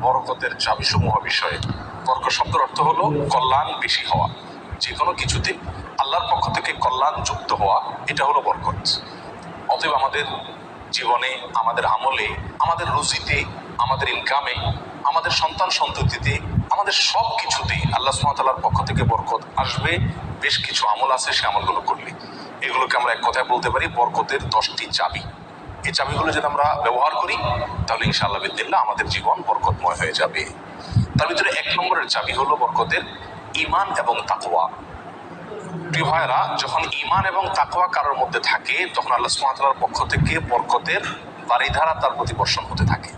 বরকতের চাবিসমূহ বিষয়ে। বরকত শব্দের অর্থ হলো কল্যাণ বেশি হওয়া। যে কোনো কিছুতে আল্লাহর পক্ষ থেকে কল্যাণ যুক্ত হওয়া, এটা হলো বরকত। অতএব আমাদের জীবনে, আমাদের আমলে, আমাদের রুজিতে, আমাদের ইনকামে আমাদের সন্তান সন্ততিতে, আমাদের সব কিছুতেই আল্লাহ সুমাতালার পক্ষ থেকে বরকত আসবে। বেশ কিছু আমল আছে সে আমলগুলো করলে। এগুলোকে আমরা এক কথায় বলতে পারি বরকতের দশটি চাবি। এই চাবিগুলো যদি আমরা ব্যবহার করি, তাহলে ইনশাআল্লাহ বিদ্দিল্লা আমাদের জীবন বরকতময় হয়ে যাবে। তার ভিতরে এক নম্বরের চাবি হলো বরকতের ইমান এবং তাকওয়া। প্রিয় যখন ইমান এবং তাকওয়া কারোর মধ্যে থাকে, তখন আল্লাহ সুমাতালার পক্ষ থেকে বরকতের বাড়িধারা তার প্রতি বর্ষণ হতে থাকে।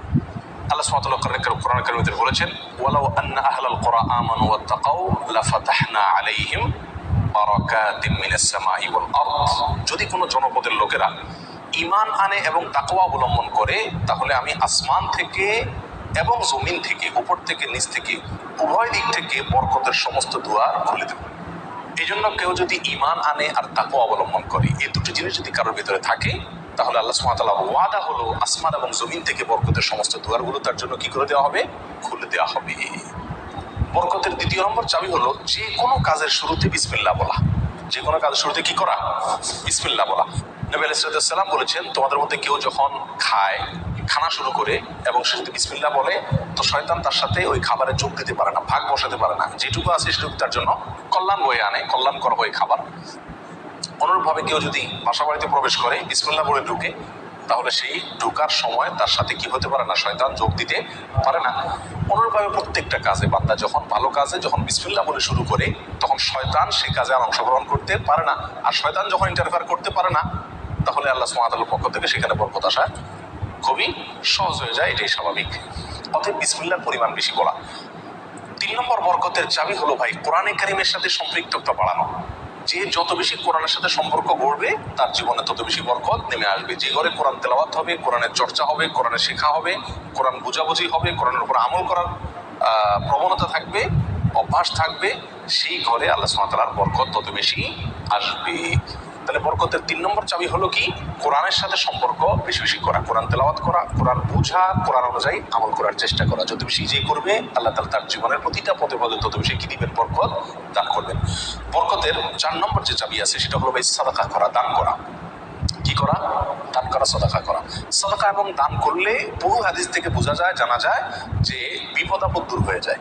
আল্লাহ সুমাতাল্লাহ কোরআন কারিমতে বলেছেন, ওয়ালাউ আন্না আহলাল কুরআ আমানু ওয়াত্তাকাউ লাফাতাহনা আলাইহিম বারাকাতিম মিনাস সামাই ওয়াল আরদ। যদি কোনো জনপদের লোকেরা ইমান আনে এবং তাকওয়া অবলম্বন করে, তাহলে আমি আসমান থেকে এবং জমিন থেকে, উপর থেকে, নিচ থেকে, উভয় দিক থেকে বরকতের সমস্ত দুয়ার খুলে দেব। এই জন্য কেউ যদি ইমান আনে আর তাকওয়া অবলম্বন করে, এই দুটো জিনিস যদি কারোর ভিতরে থাকে, তাহলে আল্লাহ সুমাতাল্লাহ ওয়াদা হলো আসমান এবং জমিন থেকে বরকতের সমস্ত দুয়ারগুলো তার জন্য কি করে দেওয়া হবে? খুলে দেওয়া হবে। বরকতের দ্বিতীয় নম্বর চাবি হলো যে কোনো কাজের শুরুতে বিসমিল্লা বলা। যে কোনো কাজের শুরুতে কি করা? ইসমিল্লা বলা। নবী আলাইসালাম বলেছেন, তোমাদের মধ্যে কেউ যখন খায়, খানা শুরু করে এবং সে যদি বিসমিল্লা বলে, তো শয়তান তার সাথে ওই খাবারে যোগ দিতে পারে না, ভাগ বসাতে পারে না। যেটুকু আছে সেটুকু তার জন্য কল্যাণ বয়ে আনে কল্যাণ করা হয় খাবার। অনুরূপভাবে কেউ যদি বাসা বাড়িতে প্রবেশ করে বিসমিল্লা বলে ঢুকে তাহলে সেই ঢোকার সময় তার সাথে কি হতে পারে না? শয়তান যোগ দিতে পারে না। অনুরূপভাবে প্রত্যেকটা কাজে বান্দা যখন ভালো কাজে যখন বিসমিল্লাহ বলে শুরু করে, তখন শয়তান সেই কাজে আর অংশগ্রহণ করতে পারে না। আর শয়তান যখন ইন্টারফেয়ার করতে পারে না, তাহলে আল্লাহ সুমাতালের পক্ষ থেকে সেখানে বরকত আসা খুবই সহজ হয়ে যায়। এটাই স্বাভাবিক। অতএব বিসমিল্লার পরিমাণ বেশি বলা। তিন নম্বর বরকতের চাবি হলো ভাই, কোরআনে কারিমের সাথে সম্পৃক্ততা বাড়ানো। যে যত বেশি কোরআনের সাথে সম্পর্ক গড়বে, তার জীবনে তত বেশি বরকত নেমে আসবে। যে ঘরে কোরআন তেলাওয়াত হবে, কোরআনের চর্চা হবে, কোরআনের শেখা হবে, কোরআন বুঝাবুঝি হবে, কোরআনের উপর আমল করার প্রবণতা থাকবে, অভ্যাস থাকবে, সেই ঘরে আল্লাহ সুমাতালার বরকত তত বেশি আসবে। তাহলে বরকতের তিন নম্বর চাবি হলো কি? কোরআনের সাথে সম্পর্ক, বেশি বেশি করা, কোরআন তেলাওয়াত করা, কোরআন বোঝা, কোরআন অনুযায়ী আমল করার চেষ্টা করা। যত বেশি যে করবে, আল্লাহ তালা তার জীবনের প্রতিটা পদে পদে তত বেশি কি দিবেন? বরকত দান করবেন। বরকতের চার নম্বর যে চাবি আছে, সেটা হলো ভাই সাদাকা করা, দান করা। কি করা? দান করা, সদাকা করা। সদাকা এবং দান করলে বহু হাদিস থেকে বোঝা যায়, জানা যায় যে বিপদ আপদ দূর হয়ে যায়।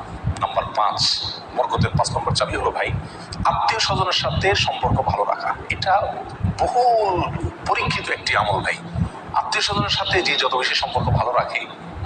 পাঁচ। বরকতের পাঁচ নম্বর চাবি হলো, ভাই আত্মীয় স্বজনের সাথে সম্পর্ক ভালো রাখা। এটা বহুল পরীক্ষিত একটি আমল, ভাই। আত্মীয় স্বজনের সাথে যে যত বেশি সম্পর্ক ভালো রাখে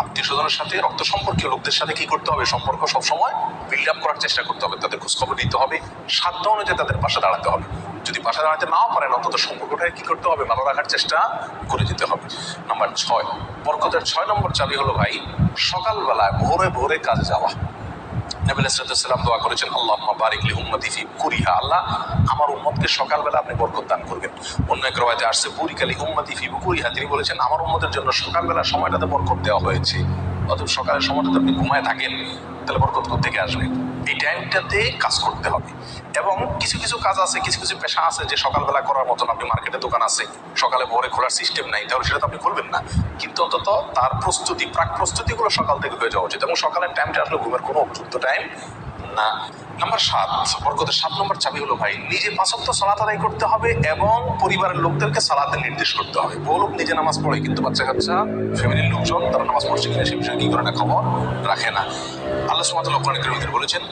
আত্মীয় স্বজনের সাথে রক্ত সম্পর্কীয় লোকদের সাথে কি করতে হবে? সম্পর্ক সবসময় বিল্ড আপ করার চেষ্টা করতে হবে। তাদের খোঁজখবর নিতে হবে। সাধ্য অনুযায়ী তাদের পাশে দাঁড়াতে হবে। যদি পাশে দাঁড়াতে নাও পারেন, অন্তত সম্পর্কটাকে কি করতে হবে? ভালো রাখার চেষ্টা করে যেতে হবে। নাম্বার ছয়, বরকতের ছয় নম্বর চাবি হলো ভাই, সকালবেলায় ভোরে ভোরে কাজে যাওয়া। নবী সাল্লাম দোয়া করেছেন আল্লাহ বারিকলি উম্মতি ফি কুরিহা। আল্লাহ আমার উম্মতকে সকালবেলা আপনি বরকত দান করবেন। অন্য এক রবায়তে আসছে বুরিকালি উম্মতি ফি বুকুরিহা তিনি বলেছেন, আমার উম্মতের জন্য সকালবেলা সময়টাতে বরকত দেওয়া হয়েছে। অথবা সকালের সময়টাতে আপনি ঘুমায় থাকেন, তাহলে বরকত থেকে আসবে? এই টাইমটাতে কাজ করতে হবে। এবং কিছু কিছু কাজ আছে, কিছু কিছু পেশা আছে যে সকালবেলা করার মতন আপনি মার্কেটে দোকান আছে, সকালে ভোরে খোলার সিস্টেম নাই, তাহলে সেটা তো আপনি খুলবেন না। কিন্তু অন্তত তার প্রস্তুতি, প্রাক প্রস্তুতিগুলো সকাল থেকে হয়ে যাওয়া উচিত এবং সকালের টাইমটা আসলে ঘুমের কোনো উপযুক্ত টাইম না। নাম্বার সাত, বরকতের সাত নম্বর চাবি হলো, ভাই, নিজে পাঁচত্ব সালাত আদায় করতে হবে এবং পরিবারের লোকদেরকে সালাতে নির্দেশ করতে হবে। বউ লোক নিজে নামাজ পড়ে, কিন্তু বাচ্চা কাচ্চা ফ্যামিলির লোকজন, তারা নামাজ পড়ছে কিনা সে বিষয়ে কি করে না খবর রাখে না। আল্লাহ লক্ষণ বলেছেন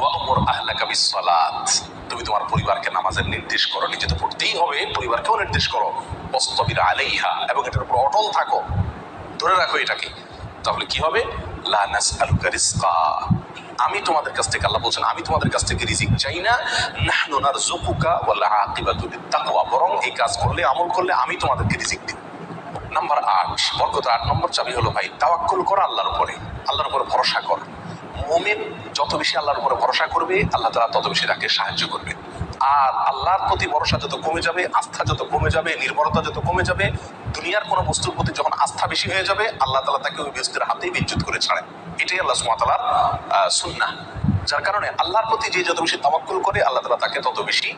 ওয়ামুর আহলাকা বিসসালাত। তুমি তোমার পরিবারকে নামাজের নির্দেশ করো, নিজে তো পড়তেই হবে, পরিবারকেও নির্দেশ করো। অস্তবির আলাইহা, এবং এটার উপর অটল থাকো। ধরে রাখো এটাকে। তাহলে কি হবে? লা নাসআলুকা রিজকা। আমি তোমাদের কাছ থেকে, আল্লাহ বলছেন, আমি তোমাদের কাছ থেকে রিজিক চাই না। নাহনু নারযুকুকা ওয়াল আকিবাতু লিত্তাকওয়া বরং এই কাজ করলে, আমল করলে আমি তোমাদেরকে রিজিক দেব নাম্বার আট, বরকত আট নম্বর চাবি হলো ভাই, তাওয়াক্কুল কর আল্লাহর উপরে। আল্লাহর উপরে ভরসা কর। মুমিন যত বেশি আল্লাহর উপরে ভরসা করবে, আল্লাহ তাআলা তত বেশি তাকে সাহায্য করবে। আর আল্লাহর প্রতি ভরসা যত কমে যাবে, আস্থা যত কমে যাবে, নির্ভরতা যত কমে যাবে, দুনিয়ার কোনো বস্তুর প্রতি যখন আস্থা বেশি হয়ে যাবে, আল্লাহ তাআলা তাকে ওই বস্তুর হাতেই বিচ্যুত করে ছাড়েন। এটাই আল্লাহ সুমাতালার সুন্নাহ। যার কারণে আল্লাহর প্রতি যে যত বেশি তাওয়াক্কুল করে, আল্লাহ তাআলা তাকে তত বেশি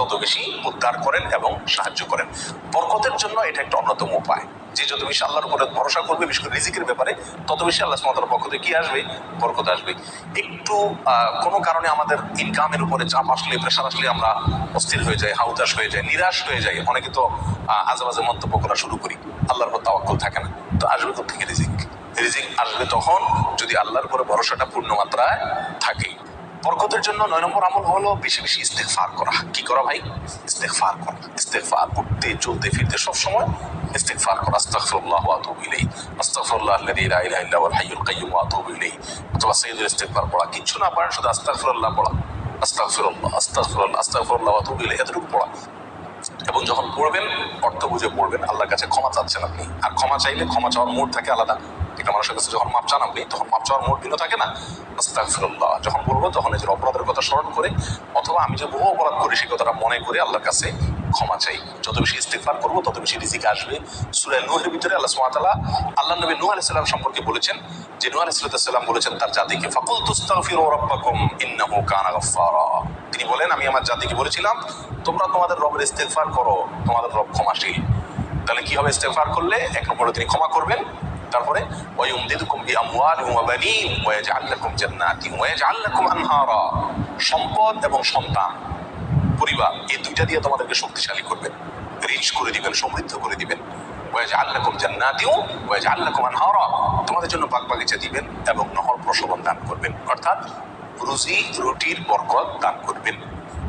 তত বেশি উদ্ধার করেন এবং সাহায্য করেন। বরকতের জন্য এটা একটা অন্যতম উপায়। যে যত বেশি আল্লাহর উপরে ভরসা করবে বিশেষ করে রিজিকের ব্যাপারে তত বেশি আল্লাহ সুমাতার পক্ষ থেকে কি আসবে? বরকত আসবে। একটু কোনো কারণে আমাদের ইনকামের উপরে চাপ আসলে প্রেশার আসলে আমরা অস্থির হয়ে যাই হাউতাস হয়ে যায় নিরাশ হয়ে যাই। অনেকে তো আহ, আজে বাজে মন্তব্য করা শুরু করি আল্লাহর উপর তাওয়াক্কুল থাকে না। তো আসবে থেকে রিজিক? রিজিক আসবে তখন যদি আল্লাহর উপরে ভরসাটা পূর্ণ মাত্রায় থাকে। বরকতের জন্য নয় নম্বর আমল হলো বেশি বেশি ইস্তেকফার করা। কি করা ভাই? ইস্তেকফার করা। ইস্তেকফার করতে, চলতে, ফিরতে সব সময় ইস্তেগফার করা। আস্তাগফিরুল্লাহ ওয়া আতুবু ইলাইহি। আস্তাগফিরুল্লাহ আল্লাযী লা ইলাহা ইল্লা হুয়াল হাইয়ুল কাইয়্যুম আতুবু ইলাইহি। অথবা সাইয়্যিদুল ইস্তেগফার পড়া। কিছু না পারেন, শুধু আস্তাগফিরুল্লাহ পড়া। আস্তাগফিরুল্লাহ আস্তাগফিরুল্লাহ ওয়া আতুবু ইলাইহি। এতটুকু পড়া। এবং যখন পড়বেন, অর্থ বুঝে পড়বেন, আল্লাহর কাছে ক্ষমা চাচ্ছেন আপনি। আর ক্ষমা চাইলে ক্ষমা চাওয়ার মোড় থাকে আলাদা। একটা মানুষের কাছে যখন মাপ চান আপনি, তখন মাপ চাওয়ার মোড় ভিন্ন থাকে না? আস্তাকফিরুল্লাহ যখন বলব, তখন নিজের অপরাধের কথা স্মরণ করে, অথবা আমি যে বহু অপরাধ করি, সেই কথাটা মনে করে আল্লাহর কাছে ক্ষমা চাই। যত বেশি ইস্তেগফার করব, তত বেশি রিজিক আসবে। সূরা নূহের ভিতরে আল্লাহ তাআলা আল্লাহ নবী নূহ আলাইহিস সালাম সম্পর্কে বলেছেন যে নূহ আলাইহিস সালাম বলেছেন তার জাতিকে ফাকুল কানা তিনি বলেন, আমি আমার জাতিকে বলেছিলাম, তোমরা তোমাদের রবের ইস্তেগফার করো, তোমাদের রব ক্ষমাশীল। তাহলে কি হবে ইস্তেগফার করলে? এক নম্বরে তিনি ক্ষমা করবেন, তারপরে সম্পদ এবং সন্তান। পরিবার, এই দুইটা দিয়ে তোমাদেরকে শক্তিশালী করবেন রিচ করে দিবেন, সমৃদ্ধ করে দিবেন। ওয়াজআল লাকুম জান্নাতিন ওয়া ইয়াজআল লাকুম আনহারা। তোমাদের জন্য বাগ বাগিচা দিবেন এবং নহর প্রসবন দান করবেন। অর্থাৎ রুজি, রুটির বরকত দান করবেন।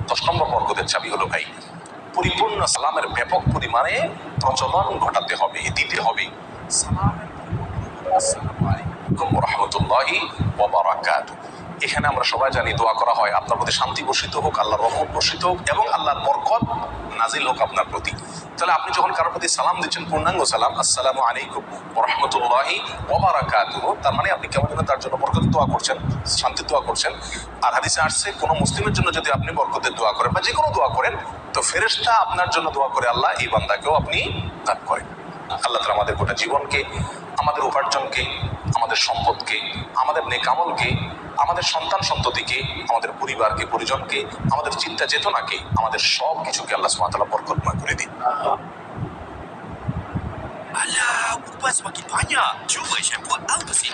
দশ নম্বর বরকতের চাবি হলো ভাই, পরিপূর্ণ সালামের ব্যাপক পরিমাণে প্রচলন ঘটাতে হবে, দিতে হবে। সালামের আসসালামু আলাইকুম রাহমাতুল্লাহি ওয়া বারাকাতুহু। এখানে আমরা সবাই জানি দোয়া করা হয়। আপনার প্রতি শান্তি বর্ষিত হোক, আল্লাহর রহমত বর্ষিত হোক এবং আল্লাহর বরকত নাজিল হোক আপনার প্রতি। তাহলে আপনি যখন কারোর প্রতি সালাম দিচ্ছেন, পূর্ণাঙ্গ সালাম, আসসালামু আলাইকুম রাহমাতুল্লাহি ওয়া বারাকাতুহু, তার মানে আপনি কেমন যেন তার জন্য বরকতের দোয়া করছেন, শান্তির দোয়া করছেন। আর হাদিসে আসছে, কোনো মুসলিমের জন্য যদি আপনি বরকতের দোয়া করেন বা যে কোনো দোয়া করেন, তো ফেরেশতা আপনার জন্য দোয়া করে আল্লাহ, এই বান্দাকেও আপনি দান করেন। আল্লাহ তালা আমাদের গোটা জীবনকে আমাদের উপার্জনকে আমাদের সম্পদকে আমাদের নেকামলকে আমাদের সন্তান সন্ততিকে আমাদের পরিবারকে পরিজনকে আমাদের চিন্তা চেতনাকে আমাদের সব কিছুকে আল্লাহ সুমাতালা বরকতময় করে দিন Alah, ubat semakin banyak. Cuba shampoo Alpacin.